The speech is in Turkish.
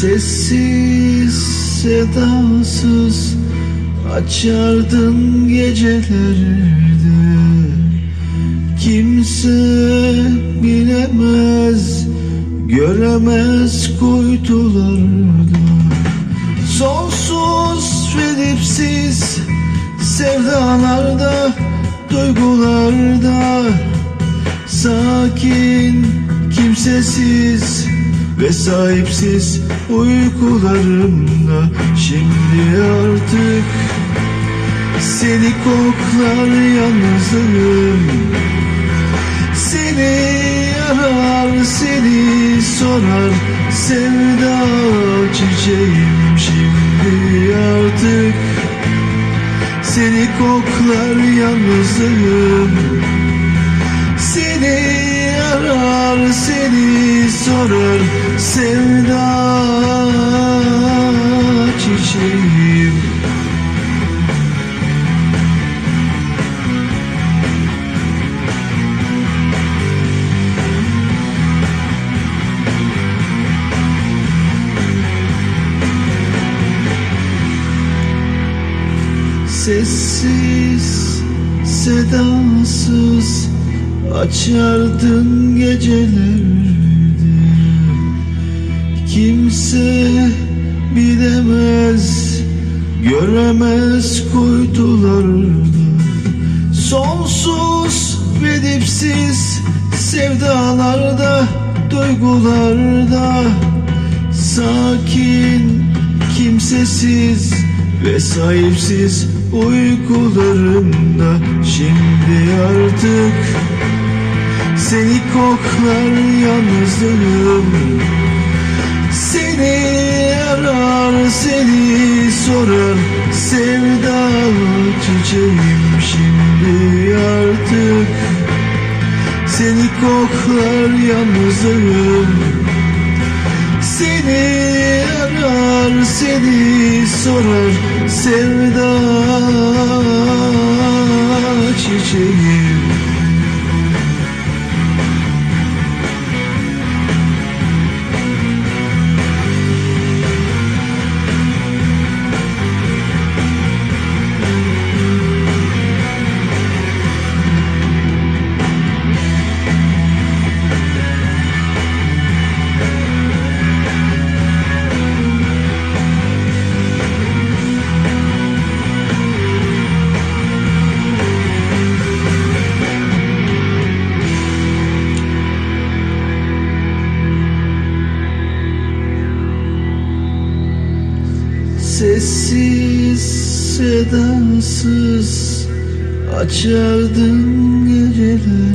Sessiz sedasız açardın gecelerde Kimse bilemez göremez kuytularda Sonsuz ve dipsiz sevdalarda duygularda Sakin kimsesiz ve sahipsiz uykularımda Şimdi artık seni koklar yalnızlığım Seni arar seni sorar sevda çiçeğim Şimdi artık. Seni koklar yalnızlığım Seni arar seni sevda çiçeğim. Sessiz, sedasız açardın gecelerde göremez kuytularda Sonsuz ve dipsiz sevdalarda, duygularda. Sakin, kimsesiz ve sahipsiz uykularımda Şimdi artık seni koklar yalnızlığım Seni arar seni sorar sevda çiçeğim Şimdi artık. Seni koklar yalnızlığım seni arar seni sorar sevda çiçeğim Sessiz sedasız açardın geceleri